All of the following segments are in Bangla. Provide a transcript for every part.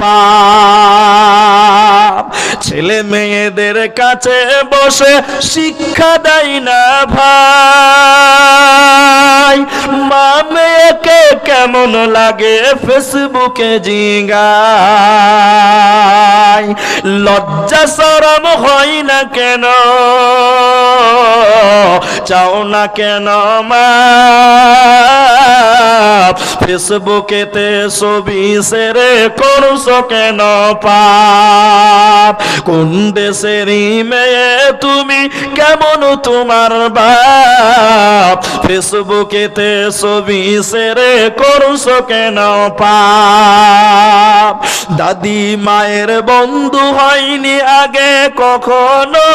পাপ। ছেলে মেয়েদের কাছে বসে শিক্ষা দেয় না ভাই। মা মেয়েকে কেমন লাগে ফেসবুকে জিগায়। লজ্জা সরম হয় না কেন? চাও না কেন মা? ফেসবুকেতে ছবি সেরে করছ কেন পাপ। কোন দেশেরই মেয়ে তুমি কেমন তোমার বাপ? ফেসবুকেতে ছবি সেরে করছ কেন পাপ। দাদি মায়ের বন্ধু হয়নি আগে কখনো।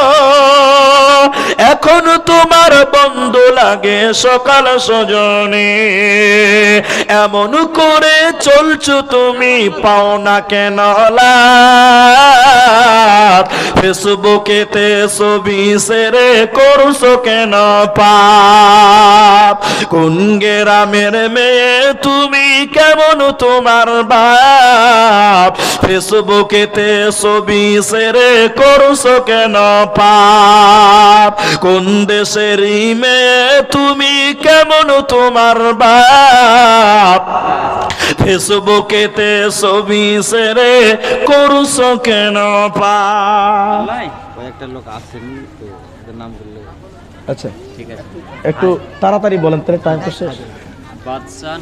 বন্ধু লাগে সকাল সজনে এমন করে চলছো তুমি পাও না কেন লাভ? ফেসবুকেতে ছবি সেরে করছ কেন পাপ? কোন গ্রামের মেয়ে তুমি কেমন তোমার বাপ? ফেসবুকেতে ছবি সেরে করছ কেন পাপ? কোন দেশের মেয়ে তুমি কেমন তোমার বাপ? ফেসবুকেতে ছবি সেরে করছ কেন কয়েকটা লোক আছেন তো নাম বললে আচ্ছা। ঠিক আছে। একটু তাড়াতাড়ি বলেন তাহলে টাইম তো শেষ। বাদশাহ